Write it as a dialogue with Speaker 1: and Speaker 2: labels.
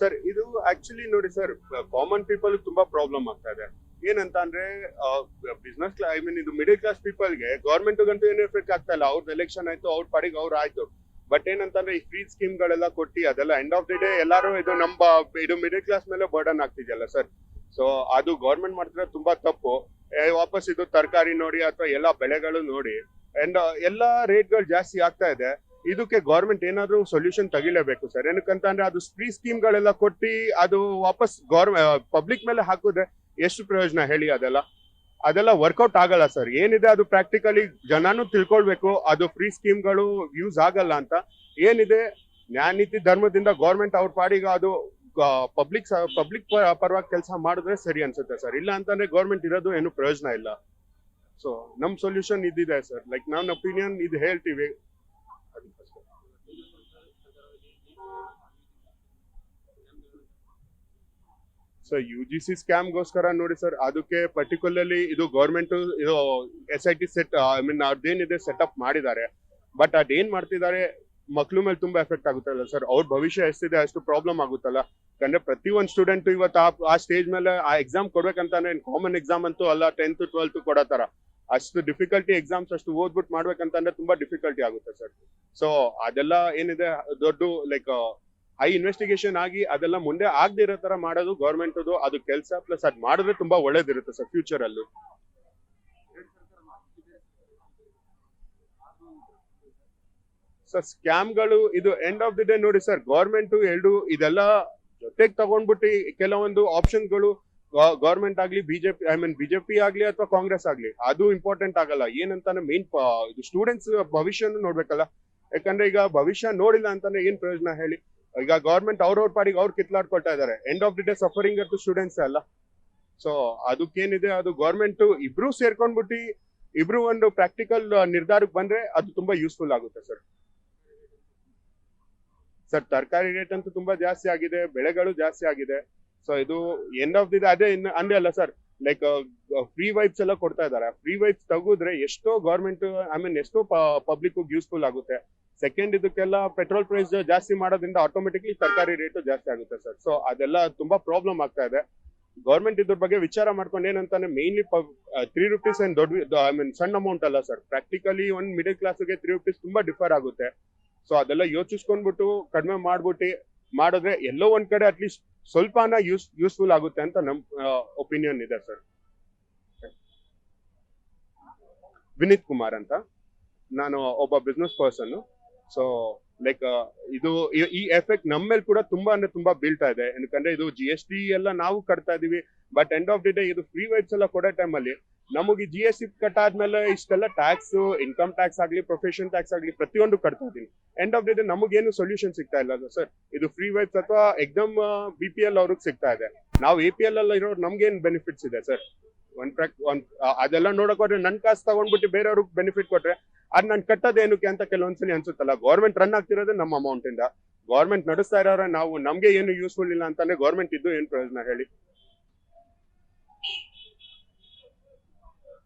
Speaker 1: Sir ಇದು actually ನೋಡಿ sir common people ತುಂಬಾ ಪ್ರಾಬ್ಲಮ್ ಆಗ್ತಾ ಇದೆ. ಏನಂತ ಅಂದ್ರೆ ಬಿಸ್ನೆಸ್ ಐ ಮೀನ್ ಇದು ಮಿಡಲ್ ಕ್ಲಾಸ್ ಪೀಪಲ್ಗೆ ಗೌರ್ಮೆಂಟ್ ಗಂತೂ ಏನು ಎಫೆಕ್ಟ್ ಆಗ್ತಾ ಇಲ್ಲ. ಅವ್ರದ್ದು ಎಲೆಕ್ಷನ್ ಆಯ್ತು, ಅವ್ರ ಪಾಡಿಗೆ ಅವ್ರು ಆಯ್ತು. ಬಟ್ ಏನಂತಂದ್ರೆ ಈ ಫ್ರೀ ಸ್ಕೀಮ್ ಗಳೆಲ್ಲ ಕೊಟ್ಟಿ ಅದೆಲ್ಲ ಎಂಡ್ ಆಫ್ ದಿ ಡೇ ಎಲ್ಲರೂ ಇದು ನಮ್ಮ, ಇದು ಮಿಡಲ್ ಕ್ಲಾಸ್ ಮೇಲೆ ಬರ್ಡನ್ ಆಗ್ತಿದೆಯಲ್ಲ ಸರ್ ಸೊ ಅದು ಗೌರ್ಮೆಂಟ್ ಮಾಡ್ತಿದ್ರೆ ತುಂಬಾ ತಪ್ಪು. ವಾಪಸ್ ಇದು ತರಕಾರಿ ನೋಡಿ ಅಥವಾ ಎಲ್ಲಾ ಬೆಳೆಗಳು ನೋಡಿ ಅಂಡ್ ಎಲ್ಲಾ ರೇಟ್ಗಳು ಜಾಸ್ತಿ ಆಗ್ತಾ ಇದೆ. ಇದಕ್ಕೆ ಗೌರ್ಮೆಂಟ್ ಏನಾದ್ರು ಸೊಲ್ಯೂಷನ್ ತಗಿಲೇಬೇಕು ಸರ್ ಏನಕ್ಕಂತಂದ್ರೆ ಅದು ಫ್ರೀ ಸ್ಕೀಮ್ ಗಳೆಲ್ಲ ಕೊಟ್ಟಿ ಅದು ವಾಪಸ್ ಗೌರ್ಮೆಂಟ್ ಪಬ್ಲಿಕ್ ಮೇಲೆ ಹಾಕಿದ್ರೆ ಎಷ್ಟು ಪ್ರಯೋಜನ ಹೇಳಿ ಅದೆಲ್ಲ? ಅದೆಲ್ಲ ವರ್ಕೌಟ್ ಆಗಲ್ಲ ಸರ್ ಏನಿದೆ ಅದು ಪ್ರಾಕ್ಟಿಕಲಿ ಜನನು ತಿಳ್ಕೊಳ್ಬೇಕು, ಅದು ಫ್ರೀ ಸ್ಕೀಮ್ಗಳು ಯೂಸ್ ಆಗಲ್ಲ ಅಂತ. ಏನಿದೆ? ನ್ಯಾಯ ನೀತಿ ಧರ್ಮದಿಂದ ಗೌರ್ಮೆಂಟ್ ಅವ್ರ ಪಾಡಿಗೆ ಅದು ಪಬ್ಲಿಕ್ ಪಬ್ಲಿಕ್ ಪರವಾಗಿ ಕೆಲಸ ಮಾಡಿದ್ರೆ ಸರಿ ಅನ್ಸುತ್ತೆ ಸರ್ ಇಲ್ಲ ಅಂತಂದ್ರೆ ಗೌರ್ಮೆಂಟ್ ಇರೋದು ಏನು ಪ್ರಯೋಜನ ಇಲ್ಲ. ಸೊ ನಮ್ ಸೊಲ್ಯೂಷನ್ ಇದಿದೆ ಸರ್ ಲೈಕ್ ನನ್ನ ಒಪಿನಿಯನ್ ಇದು ಹೇಳ್ತೀವಿ. ಸರ್ ಯು ಜಿ ಸಿ ಸ್ಕ್ಯಾಮ್ಗೋಸ್ಕರ ನೋಡಿ ಸರ್ ಅದಕ್ಕೆ ಪರ್ಟಿಕ್ಯುಲರ್ಲಿ ಇದು ಗೌರ್ಮೆಂಟ್ ಇದು S I T set I mean ಅದೇನಿದೆ setup ಮಾಡಿದ್ದಾರೆ. ಬಟ್ ಅದೇನ್ ಮಾಡ್ತಿದ್ದಾರೆ, ಮಕ್ಳು ಮೇಲೆ ತುಂಬಾ ಎಫೆಕ್ಟ್ ಆಗುತ್ತಲ್ಲ ಸರ್ ಅವ್ರ ಭವಿಷ್ಯ ಎಷ್ಟಿದೆ, ಅಷ್ಟು ಪ್ರಾಬ್ಲಮ್ ಆಗುತ್ತಲ್ಲ. ಯಾಕಂದ್ರೆ ಪ್ರತಿ ಒಂದು ಸ್ಟೂಡೆಂಟ್ ಇವತ್ತು ಆ- ಸ್ಟೇಜ್ ಮೇಲೆ ಆ ಎಕ್ಸಾಮ್ ಕೊಡ್ಬೇಕಂತಾನೆ ಕಾಮನ್ ಎಕ್ಸಾಮ್ ಅಂತೂ ಅಲ್ಲ ಟೆಂತ್ ಟ್ವೆಲ್ತ್ ತರ ಅಷ್ಟು ಡಿಫಿಕಲ್ಟಿ ಎಕ್ಸಾಮ್ಸ್ ಅಷ್ಟು ಓದ್ಬಿಟ್ಟು ಮಾಡ್ಬೇಕಂತಂದ್ರೆ ತುಂಬಾ ಡಿಫಿಕಲ್ಟಿ ಆಗುತ್ತೆ ಸರ್ ಸೊ ಅದೆಲ್ಲ ಏನಿದೆ, ದೊಡ್ಡ ಲೈಕ್ ಹೈ ಇನ್ವೆಸ್ಟಿಗೇಷನ್ ಆಗಿ ಅದೆಲ್ಲ ಮುಂದೆ ಆಗದೆ ಇರೋ ತರ ಮಾಡೋದು ಗೌರ್ಮೆಂಟ್ ಅದು ಕೆಲಸ ಪ್ಲಸ್ ಅದ್ ಮಾಡಿದ್ರೆ ತುಂಬಾ ಒಳ್ಳೇದಿರುತ್ತೆ ಸರ್ ಫ್ಯೂಚರ್ ಅಲ್ಲಿ. ಸರ್ ಸ್ಕ್ಯಾಮ್ಗಳು ಇದು ಎಂಡ್ ಆಫ್ ದಿ ಡೇ ನೋಡಿ ಸರ್ ಗೌರ್ಮೆಂಟ್ ಎರಡು ಇದೆಲ್ಲ ಜೊತೆಗೆ ತಗೊಂಡ್ಬಿಟ್ಟು ಕೆಲವೊಂದು ಆಪ್ಷನ್ಗಳು ಗೌರ್ಮೆಂಟ್ ಆಗ್ಲಿ ಬಿಜೆಪಿ ಐ ಮೀನ್ ಬಿಜೆಪಿ ಆಗ್ಲಿ ಅಥವಾ ಕಾಂಗ್ರೆಸ್ ಆಗ್ಲಿ, ಅದು ಇಂಪಾರ್ಟೆಂಟ್ ಆಗಲ್ಲ. ಏನಂತಾನೆ ಮೇನ್ ಸ್ಟೂಡೆಂಟ್ಸ್ ಭವಿಷ್ಯನ ನೋಡ್ಬೇಕಲ್ಲ. ಯಾಕಂದ್ರೆ ಈಗ ಭವಿಷ್ಯ ನೋಡಿಲ್ಲ ಅಂತಾನೆ ಏನ್ ಪ್ರಯೋಜನ ಹೇಳಿ? ಈಗ ಗೌರ್ಮೆಂಟ್ ಅವ್ರ ಪಾಡಿಗೆ ಅವ್ರು ಕಿತ್ಲಾಡ್ಕೊಳ್ತಾ ಇದ್ದಾರೆ end of the day suffering ಅಂತ ಸ್ಟೂಡೆಂಟ್ಸ್ ಅಲ್ಲ. ಸೊ ಅದಕ್ಕೇನಿದೆ, ಅದು ಗೌರ್ಮೆಂಟ್ ಇಬ್ರು ಸೇರ್ಕೊಂಡ್ಬಿಟ್ಟು, ಇಬ್ರು ಒಂದು ಪ್ರಾಕ್ಟಿಕಲ್ ನಿರ್ಧಾರಕ್ಕೆ ಬಂದ್ರೆ ಅದು ತುಂಬಾ ಯೂಸ್ಫುಲ್ ಆಗುತ್ತೆ ಸರ್ ಸರ್ ತರಕಾರಿ ರೇಟ್ ಅಂತೂ ತುಂಬಾ ಜಾಸ್ತಿ ಆಗಿದೆ, ಬೆಳೆಗಳು ಜಾಸ್ತಿ ಆಗಿದೆ. ಸೊ ಇದು ಎಂಡ್ ಆಫ್ ದಿ ಅದೇ ಇನ್ನು ಅಂದೇ ಅಲ್ಲ ಸರ್ ಲೈಕ್ ಫ್ರೀ ವೈಬ್ಸ್ ಎಲ್ಲ ಕೊಡ್ತಾ ಇದಾರೆ. ಫ್ರೀ ವೈಬ್ಸ್ ತಗೋದ್ರೆ ಎಷ್ಟೋ ಗೌರ್ಮೆಂಟ್ ಐ ಮೀನ್ ಎಷ್ಟೋ ಪಬ್ಲಿಕ್ ಯೂಸ್ಫುಲ್ ಆಗುತ್ತೆ. ಸೆಕೆಂಡ್ ಇದಕ್ಕೆಲ್ಲ ಪೆಟ್ರೋಲ್ ಪ್ರೈಸ್ ಜಾಸ್ತಿ ಮಾಡೋದ್ರಿಂದ ಆಟೋಮೆಟಿಕ್ಲಿ ತರಕಾರಿ ರೇಟು ಜಾಸ್ತಿ ಆಗುತ್ತೆ ಸರ್ ಸೊ ಅದೆಲ್ಲ ತುಂಬಾ ಪ್ರಾಬ್ಲಮ್ ಆಗ್ತಾ ಇದೆ. ಗೌರ್ಮೆಂಟ್ ಇದ್ರ ಬಗ್ಗೆ ವಿಚಾರ ಮಾಡ್ಕೊಂಡು ಏನಂತಾನೆ ಮೇನ್ಲಿ ತ್ರೀ ರುಪೀಸ್ ಏನ್ ದೊಡ್ಡ ಐ ಮೀನ್ ಸಣ್ಣ ಅಮೌಂಟ್ ಅಲ್ಲ ಸರ್ ಪ್ರಾಕ್ಟಿಕಲಿ ಒಂದು ಮಿಡಲ್ ಕ್ಲಾಸ್ಗೆ ತ್ರೀ ರುಪೀಸ್ ತುಂಬಾ ಡಿಫರ್ ಆಗುತ್ತೆ. ಸೊ ಅದೆಲ್ಲ ಯೋಚಿಸ್ಕೊಂಡ್ಬಿಟ್ಟು ಕಡಿಮೆ ಮಾಡ್ಬಿಟ್ಟು ಮಾಡಿದ್ರೆ ಎಲ್ಲೋ ಒಂದ್ ಕಡೆ ಅಟ್ಲೀಸ್ಟ್ ಸ್ವಲ್ಪನ ಯೂಸ್ ಯೂಸ್ಫುಲ್ ಆಗುತ್ತೆ ಅಂತ ನಮ್ ಒಪಿನಿಯನ್ ಇದೆ ಸರ್ ವಿನೀತ್ ಕುಮಾರ್ ಅಂತ. ನಾನು ಒಬ್ಬ ಬಿಸ್ನೆಸ್ ಪರ್ಸನ್ ಸೊ ಲೈಕ್ ಇದು, ಈ- ಎಫೆಕ್ಟ್ ನಮ್ಮ ಮೇಲೆ ಕೂಡ ತುಂಬಾ ಅಂದ್ರೆ ತುಂಬಾ ಬೀಳ್ತಾ ಇದೆ. ಯಾಕಂದ್ರೆ ಇದು ಜಿ ಎಸ್ ಟಿ ಎಲ್ಲ ನಾವು ಕಟ್ತಾ ಇದೀವಿ. But end of the day ಇದು ಫ್ರೀ ವೈಬ್ಸ್ ಎಲ್ಲ ಕೊಡೋ ಟೈಮಲ್ಲಿ ನಮಗೆ ಜಿ ಎಸ್ ಟಿ ಕಟ್ಟಾದ್ಮೇಲೆ ಇಷ್ಟೆಲ್ಲ ಟ್ಯಾಕ್ಸ್ ಇನ್ಕಮ್ ಟ್ಯಾಕ್ಸ್ ಆಗ್ಲಿ ಪ್ರೊಫೆಷನ್ ಟ್ಯಾಕ್ಸ್ ಆಗ್ಲಿ ಪ್ರತಿಯೊಂದು ಕಟ್ತಾ ಇದೀನಿ. ಎಂಡ್ ಆಫ್ ದಿ ಡೇ ನಮಗೇನು ಸೊಲ್ಯೂಷನ್ ಸಿಗ್ತಾ ಇಲ್ಲ. ಸರ್ ಇದು ಫ್ರೀ ವೈಬ್ಸ್ ಅಥವಾ ಎಕ್ದಮ್ ಬಿ ಪಿ ಎಲ್ ಅವ್ರಿಗೆ ಸಿಗ್ತಾ ಇದೆ. ನಾವು ಎ ಪಿ ಎಲ್ ಎಲ್ಲ ಇರೋರು ನಮ್ಗೇನ್ ಬೆನಿಫಿಟ್ಸ್ ಇದೆ ಸರ್ ಒಂದ್ ಪ್ರಾಕ್ ಒಂದ್ ಅದೆಲ್ಲ ನೋಡಕ್ ಹೋದ್ರೆ ನನ್ ಕಾಸು ತಗೊಂಡ್ಬಿಟ್ಟು ಬೇರೆಯವ್ರಿಗೆ ಬೆನಿಫಿಟ್ ಕೊಟ್ರೆ ಅದ್ ನಾನು ಕಟ್ಟೋದೇನಕ್ಕೆ ಅಂತ ಕೆಲವೊಂದ್ಸಲಿ ಅನ್ಸುತ್ತಲ್ಲ. ಗೌರ್ಮೆಂಟ್ ರನ್ ಆಗ್ತಿರೋದು ನಮ್ಮ ಅಮೌಂಟ್ ಇಂದ. ಗೌರ್ಮೆಂಟ್ ನಡೆಸ್ತಾ ಇರೋರ ನಾವು, ನಮ್ಗೆ ಏನು ಯೂಸ್ಫುಲ್ ಇಲ್ಲ ಅಂತಾನೆ ಗೌರ್ಮೆಂಟ್ ಇದ್ದು ಏನ್ ಪ್ರಯೋಜನ ಹೇಳಿ.